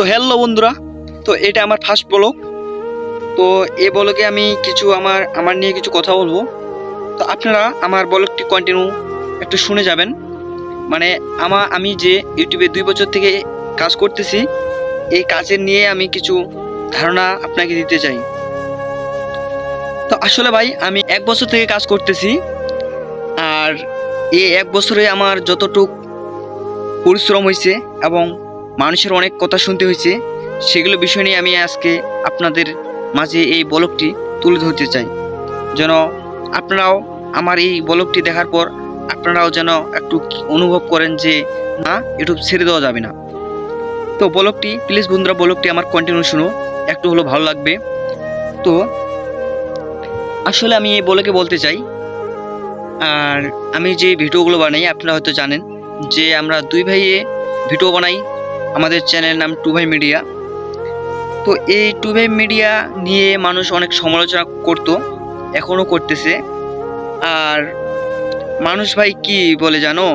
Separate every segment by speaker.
Speaker 1: তো হ্যালো বন্ধুরা, তো এটা আমার ফার্স্ট ব্লগ তো এ ব্লগে আমি কিছু আমার আমার নিয়ে কিছু কথা বলব। তো আপনারা আমার ব্লগটি কন্টিনিউ একটু শুনে যাবেন। মানে আমার আমি যে ইউটিউবে দুই বছর থেকে কাজ করতেছি, এই কাজের নিয়ে আমি কিছু ধারণা আপনাকে দিতে চাই। তো আসলে ভাই, আমি এক বছর থেকে কাজ করতেছি, আর এই এক বছরে আমার যতটুক পরিশ্রম হয়েছে এবং মানুষের অনেক কথা শুনতে হয়েছে, সেগুলো বিষয় নিয়ে আমি আজকে আপনাদের মাঝে এই বলকটি তুলে ধরতে চাই। যেন আপনারাও আমার এই বলকটি দেখার পর আপনারাও যেন একটু অনুভব করেন যে, না ইউটিউব ছেড়ে দেওয়া যাবে না। তো বলকটি, প্লিজ বন্ধুরা, বলকটি আমার কন্টিনিউ শুনো, একটু হলো ভালো লাগবে। তো, আসলে আমি এই বলকে বলতে চাই, আর আমি যে ভিডিওগুলো বানাই, আপনারা হয়তো জানেন যে আমরা দুই ভাইয়ে ভিডিও বানাই আমাদের চ্যানেলের নাম টু ভাই মিডিয়া তো এই টু ভাই মিডিয়া নিয়ে মানুষ অনেক সমালোচনা করতো, এখনও করতেছে। আর মানুষ ভাই কি বলে জানো?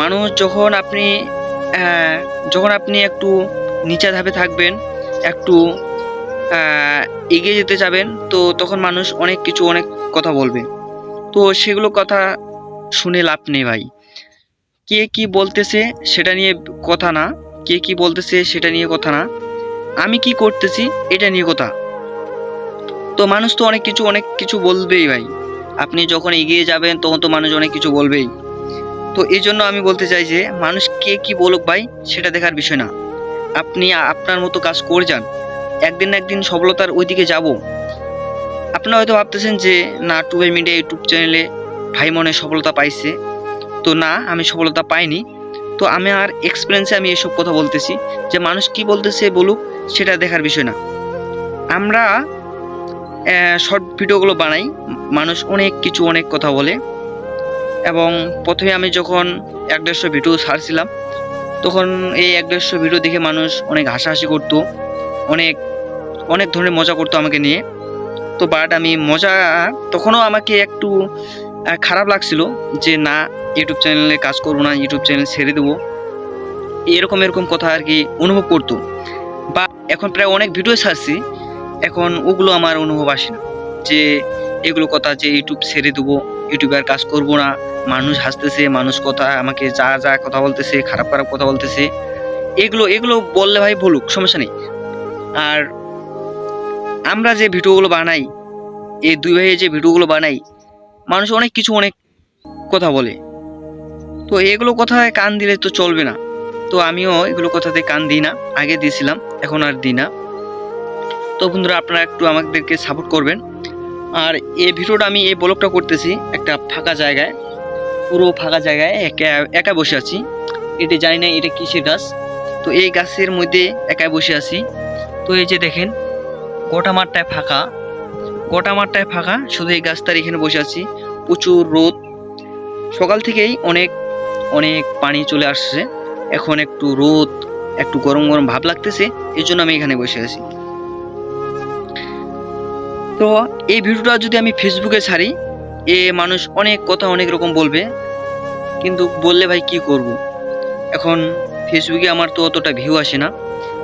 Speaker 1: মানুষ যখন আপনি যখন আপনি একটু নিচা ধাপে থাকবেন, একটু এগিয়ে যেতে যাবেন, তো তখন মানুষ অনেক কিছু, অনেক কথা বলবে। তো সেগুলো কথা শুনে লাভ নেই ভাই। কে কি বলতেছে সেটা নিয়ে কথা না। কে কি বলতেছে সেটা নিয়ে কথা না। আমি কি করতেছি এটা নিয়ে কথা। তো মানুষ তো অনেক কিছু অনেক কিছু বলবেই ভাই। আপনি যখন এগিয়ে যাবেন, তখন তো মানুষ অনেক কিছু বলবেই। তো এই জন্য আমি বলতে চাই যে, মানুষ কে কি বলুক ভাই, সেটা দেখার বিষয় না। আপনি আপনার মতো কাজ করে যান। একদিন না একদিন সফলতার ওইদিকে যাব। আপনারা হয়তো ভাবতেছেন যে, না টুবাই মিডিয়া, ইউটিউব চ্যানেলে ভাই মনে সফলতা পাইছে। তো না, আমি সফলতা পাইনি। তো আমি আর এক্সপিরিয়েন্সে আমি এসব কথা বলতেছি, যে মানুষ কি বলতেছে বলুক, সেটা দেখার বিষয় না। আমরা শর্ট ভিডিওগুলো বানাই, মানুষ অনেক কিছু অনেক কথা বলে। এবং প্রথমে আমি যখন এক দেড়শো ভিডিও ছাড়ছিলাম, তখন এই এক দেড়শো ভিডিও দেখে মানুষ অনেক হাসাহাসি করতো, অনেক অনেক ধরনের মজা করতো আমাকে নিয়ে। তো বাট আমি মজা, তখনও আমাকে একটু খারাপ লাগছিল যে, না ইউটিউব চ্যানেলে কাজ করব না ইউটিউব চ্যানেল ছেড়ে দেবো। এরকম এরকম কথা আর কি অনুভব করতো। বা এখন প্রায় অনেক ভিডিও ছাড়ছি এখন ওগুলো আমার অনুভব আসে না। যে, এগুলো কথা যে ইউটিউব ছেড়ে দেবো ইউটিউবে আর কাজ করব না, মানুষ হাসতেছে, মানুষ কথা, আমাকে যা যা কথা বলতেছে, খারাপ খারাপ কথা বলতেছে। এগুলো এগুলো বললে ভাই বলুক, সমস্যা নেই। আর আমরা যে ভিডিওগুলো বানাই, এই দুই ভাইয়ে যে ভিডিওগুলো বানাই মানুষ অনেক কিছু, অনেক কথা বলে। তো এগুলো কথায় কান দিলে তো চলবে না। তো আমিও এগুলো কথাতে কান দিই না। আগে দিয়েছিলাম, এখন আর দিই না। তো বন্ধুরা, আপনারা একটু আমাদেরকে সাপোর্ট করবেন। আর এই ভিডিওটা আমি, এই ব্লগটা করতেছি একটা ফাঁকা জায়গায়। পুরো ফাঁকা জায়গায় একা একা বসে আছি। এটি জানি না এটা কিসের গাছ। তো এই গাছের মধ্যে একাই বসে আছি। তো এই যে দেখেন, গোটা মাঠটায় ফাঁকা। গোটা মাঠটায় ফাঁকা, শুধু এই গাছটার এখানে বসে আছি। প্রচুর রোদ। সকাল থেকেই অনেক অনেক পানি চলে আসছে। এখন একটু রোদ, একটু গরম গরম ভাব লাগতেছে এই জন্য আমি এখানে বসে আছি। তো এই ভিডিওটা যদি আমি ফেসবুকে ছাড়ি, এ মানুষ অনেক কথা অনেক রকম বলবে, কিন্তু বললে ভাই কি করব? এখন ফেসবুকে আমার তো অতটা ভিউ আসে না।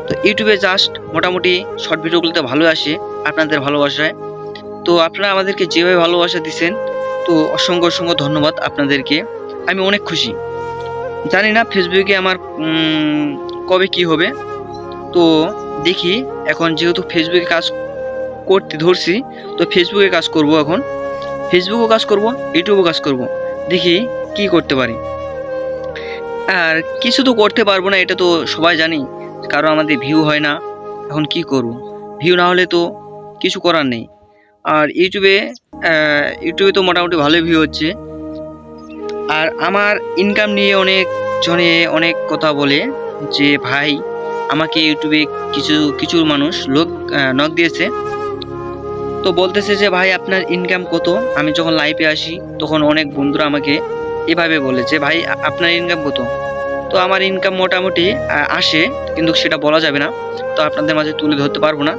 Speaker 1: তো ইউটিউবে জাস্ট মোটামুটি শর্ট ভিডিওগুলোতে ভালো আসে, আপনাদের ভালোবাসায়। তো আপনারা আমাদেরকে যেভাবে ভালোবাসা দিচ্ছেন তো অসংখ্য অসংখ্য ধন্যবাদ আপনাদেরকে। আমি অনেক খুশি। জানি না ফেসবুকে আমার কবে কি হবে। তো দেখি, এখন যেহেতু ফেসবুকে কাজ করতে ধরছি, তো ফেসবুকে কাজ করব এখন। ফেসবুকও কাজ করব ইউটিউবও কাজ করব। দেখি কি করতে পারি। আর কিছু তো করতে পারব না, এটা তো সবাই জানি। কারণ আমাদের ভিউ হয় না, এখন কি করব? ভিউ না হলে তো কিছু করার নেই। আর ইউটিউবে ইউটিউবে তো মোটামুটি ভালোই ভিউ হচ্ছে। আর আমার ইনকাম নিয়ে অনেক জনে অনেক কথা বলে যে, ভাই, আমাকে ইউটিউবে কিছু কিছু মানুষ লোক নক দিয়েছে। তো বলতেছে যে, ভাই, আপনার ইনকাম কত? আমি যখন লাইভে আসি, তখন অনেক বন্ধুরা আমাকে এভাবে বলে যে, ভাই আপনার ইনকাম কত? তো আমার ইনকাম মোটামুটি আসে, কিন্তু সেটা বলা যাবে না। তো আপনাদের মাঝে তুলে ধরতে পারব না।